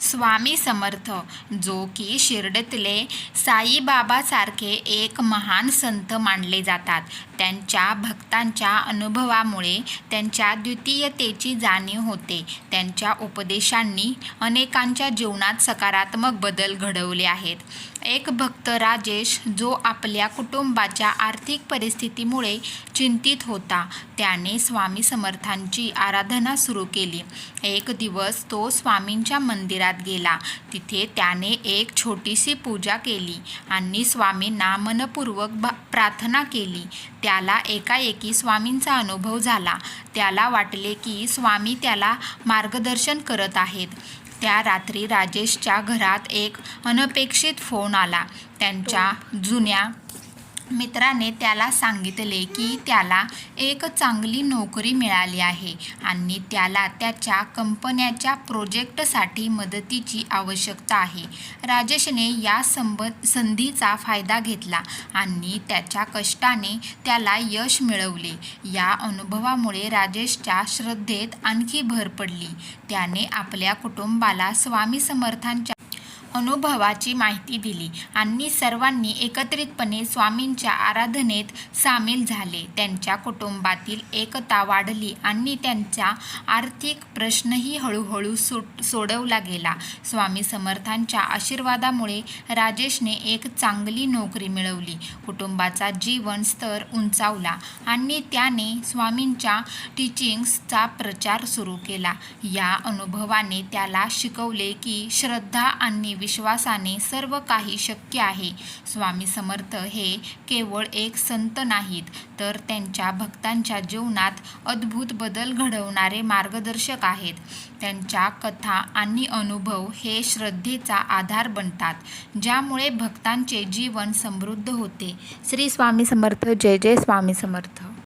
स्वामी समर्थ जो की शिर्डीतले साईबाबासारखे एक महान संत मानले जातात. त्यांच्या भक्तांच्या अनुभवामुळे त्यांच्या द्वितीयतेची जाणीव होते. त्यांच्या उपदेशांनी अनेकांच्या जीवनात सकारात्मक बदल घडवले आहेत. एक भक्त राजेश जो आपल्या कुटुंबाच्या आर्थिक परिस्थितीमुळे चिंतित होता त्याने स्वामी समर्थांची आराधना सुरू केली. एक दिवस तो स्वामींच्या मंदिरात गेला. तिथे त्याने एक छोटीशी पूजा केली आणि स्वामींना मनपूर्वक भा प्रार्थना केली. त्याला एकाएकी स्वामींचा अनुभव झाला. त्याला वाटले की स्वामी त्याला मार्गदर्शन करत आहेत. त्या रात्री राजेशच्या घरात एक अनपेक्षित फोन आला. त्यांच्या जुन्या मित्राने त्याला सांगितले की त्याला एक चांगली नोकरी मिळाली आहे आणि त्याला त्याच्या कंपन्याच्या प्रोजेक्टसाठी मदतीची आवश्यकता आहे. राजेशने या संब संधीचा फायदा घेतला आणि त्याच्या कष्टाने त्याला यश मिळवले. या अनुभवामुळे राजेशच्या श्रद्धेत आणखी भर पडली. त्याने आपल्या कुटुंबाला स्वामी समर्थांच्या अनुभवाची माहिती दिली. आणि सर्वांनी एकत्रितपणे स्वामींच्या आराधनेत सामील झाले. त्यांच्या कुटुंबातील एकता वाढली आणि त्यांचा आर्थिक प्रश्नही हळूहळू सुट सोडवला गेला. स्वामी समर्थांच्या आशीर्वादामुळे राजेशने एक चांगली नोकरी मिळवली. कुटुंबाचा जीवन स्तर उंचावला आणि त्याने स्वामींच्या टीचिंग्सचा प्रचार सुरू केला. या अनुभवाने त्याला शिकवले की श्रद्धा आणि विश्वासाने सर्व काही शक्य आहे. स्वामी समर्थ हे केवळ एक संत नाहीत तर त्यांच्या भक्तांच्या जीवनात अद्भुत बदल घडवणारे मार्गदर्शक आहेत. त्यांच्या कथा आणि अनुभव हे श्रद्धेचा आधार बनतात ज्यामुळे भक्तांचे जीवन समृद्ध होते. श्री स्वामी समर्थ. जय जय स्वामी समर्थ.